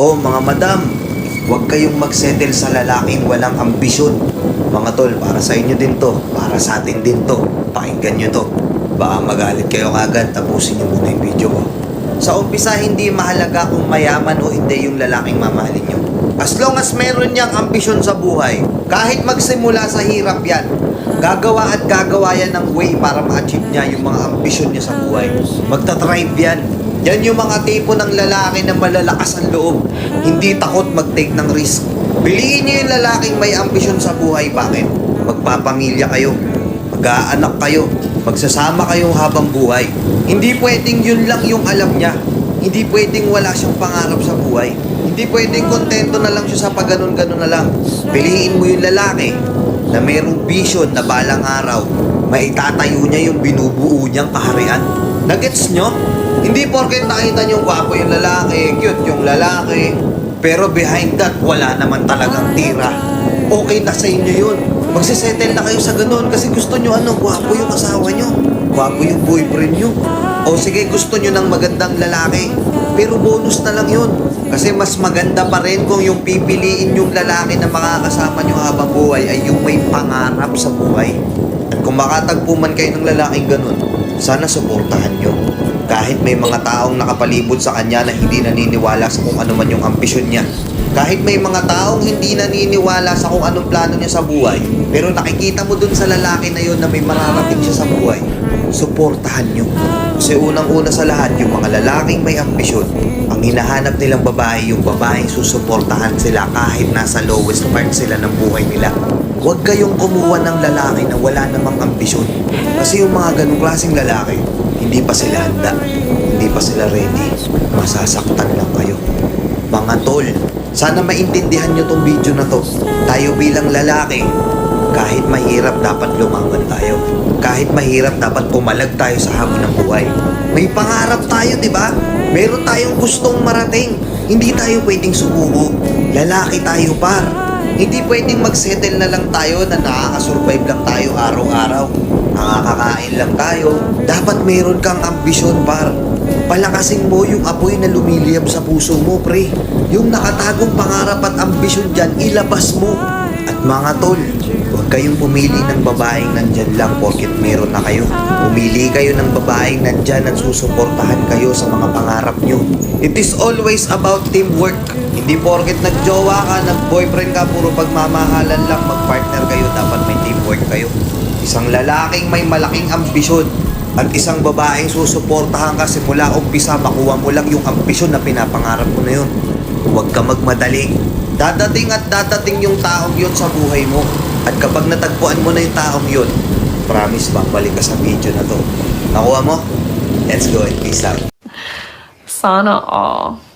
O mga madam, huwag kayong magsettle sa lalaking walang ambisyon. Mga tol, para sa inyo din to. Para sa atin din to. Pakinggan nyo to. Baka magalit kayo kagad, tapusin nyo muna yung video ko. Sa umpisa, hindi mahalaga kung mayaman o hindi yung lalaking mamahalin nyo. As long as meron niyang ambisyon sa buhay, kahit magsimula sa hirap yan, gagawa at gagawa yan ng way para ma-achieve niya yung mga ambisyon niya sa buhay. Magta-thrive yan. Yan yung mga tipo ng lalaki na malalakas ang loob. Hindi takot mag-take ng risk. Piliin niyo yung lalaking may ambisyon sa buhay. Bakit? Magpapamilya kayo. Mag-aanak kayo. Magsasama kayong habang buhay. Hindi pwedeng yun lang yung alam niya. Hindi pwedeng wala siyang pangarap sa buhay. Hindi pwedeng kontento na lang siya sa pagganon-ganon na lang. Piliin mo yung lalaki na mayroong vision na balang araw, maitatayo niya yung binubuo niyang kaharian. Nagets nyo? Hindi porket nakita niyo gwapo yung lalaki, cute yung lalaki, pero behind that, wala naman talagang tira. Okay na sa inyo yun. Magsisettle na kayo sa ganun kasi gusto nyo ano, gwapo yung asawa nyo. Gwapo yung boyfriend nyo. O sige, gusto nyo ng magandang lalaki. Pero bonus na lang yun. Kasi mas maganda pa rin kung yung pipiliin yung lalaki na makakasama nyo habang buhay ay yung may pangarap sa buhay. At kung makatagpo man kayo ng lalaking ganun, sana suportahan nyo. Kahit may mga taong nakapalibot sa kanya na hindi naniniwala sa kung ano man yung ambisyon niya. Kahit may mga taong hindi naniniwala sa kung anong plano niya sa buhay, pero nakikita mo dun sa lalaki na yon na may mararating siya sa buhay, suportahan nyo. Kasi unang-una sa lahat, yung mga lalaking may ambisyon, ang hinahanap nilang babae, yung babaeng susuportahan sila kahit nasa lowest part sila ng buhay nila. Huwag kayong kumuha ng lalaki na wala namang ambisyon. Kasi yung mga ganong klaseng lalaki, hindi pa sila handa. Hindi pa sila ready. Masasaktan lang kayo. Mga tol, sana maintindihan nyo tong video na to. Tayo bilang lalaki, kahit mahirap dapat lumangan tayo. Kahit mahirap dapat pumalag tayo sa hamon ng buhay. May pangarap tayo, di ba? Meron tayong gustong marating. Hindi tayo pwedeng sumuko. Lalaki tayo par. Hindi pwedeng magsettle na lang tayo na nakakasurvive lang tayo araw-araw. Nakakakain lang tayo. Dapat meron kang ambisyon par. Palakasin mo yung apoy na lumiliyab sa puso mo, pre. Yung nakatagong pangarap at ambisyon dyan, ilabas mo. At mga tol, huwag kayong pumili ng babaeng nandyan lang porkit meron na kayo. Pumili kayo ng babaeng nandyan at susuportahan kayo sa mga pangarap nyo. It is always about teamwork. Hindi porkit nagjowa ka, nag-boyfriend ka, puro pagmamahalan lang, mag-partner kayo, dapat may teamwork kayo. Isang lalaking may malaking ambisyon at isang babaeng susuportahan ka simula umpisa makuha mo lang yung ambisyon na pinapangarap mo na yun. Huwag ka magmadali. Dadating at dadating yung taong yun sa buhay mo. At kapag natagpuan mo na yung taong yun, promise babalik ka sa video na to. Nakuha mo? Let's go and peace out. Sana all.